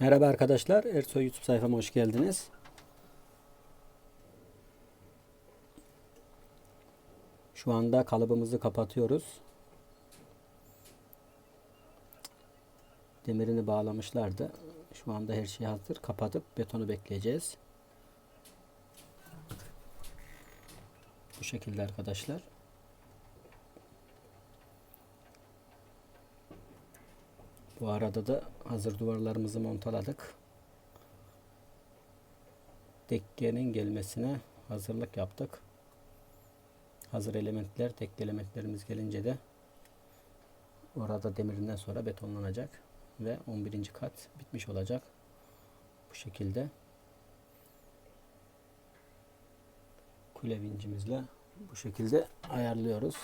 Merhaba arkadaşlar, Ersoy YouTube sayfama hoş geldiniz. Şu anda kalıbımızı kapatıyoruz. Demirini bağlamışlardı. Şu anda her şey hazır. Kapatıp betonu bekleyeceğiz. Bu şekilde arkadaşlar. Bu arada da hazır duvarlarımızı montaladık. Dekkenin gelmesine hazırlık yaptık. Hazır elementler, tekli elementlerimiz gelince de orada demirinden sonra betonlanacak ve 11. kat bitmiş olacak. Bu şekilde kule vincimizle bu şekilde ayarlıyoruz.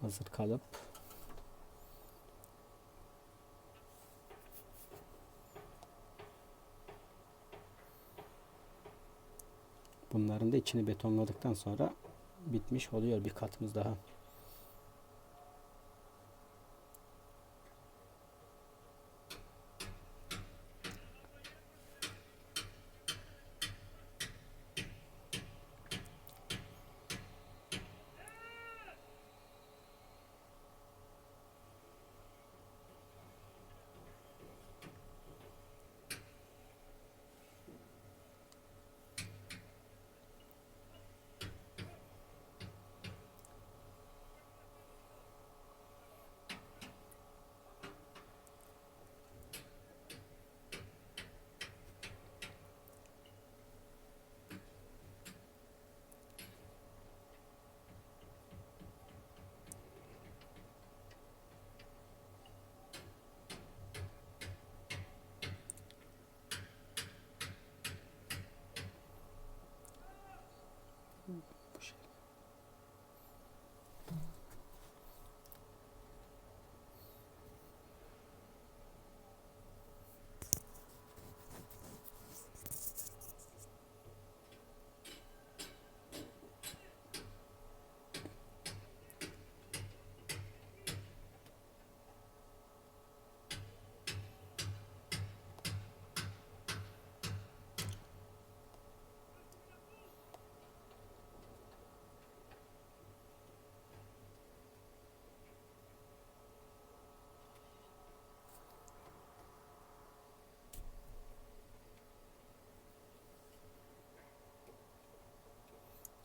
Hazır kalıp Bunların da içini betonladıktan sonra bitmiş oluyor bir katımız daha.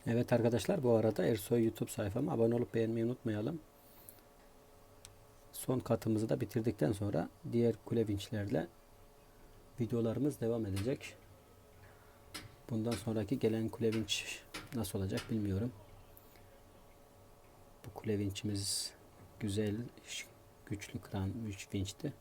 Evet arkadaşlar bu arada Ersoy YouTube sayfama abone olup beğenmeyi unutmayalım. Son katımızı da bitirdikten sonra diğer kule vinçlerle videolarımız devam edecek. Bundan sonraki gelen kule vinç nasıl olacak bilmiyorum. Bu kule vinçimiz güzel, güçlü kran 3 vinçti.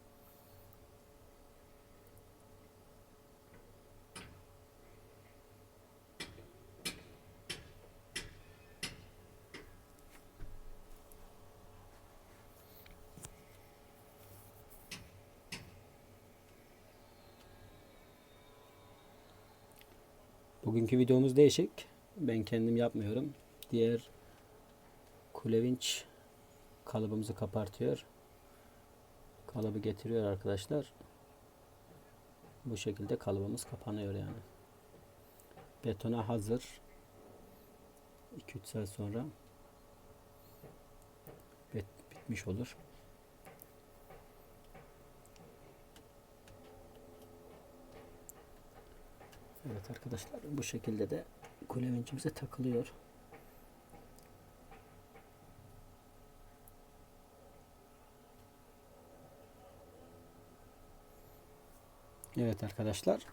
Bugünkü videomuz değişik. Ben kendim yapmıyorum. Diğer kulevinç kalıbımızı kapartıyor. Kalıbı getiriyor arkadaşlar. Bu şekilde kalıbımız kapanıyor yani. Betona hazır. 2-3 saat sonra bitmiş olur. Evet arkadaşlar bu şekilde de kule vincimize takılıyor. Evet arkadaşlar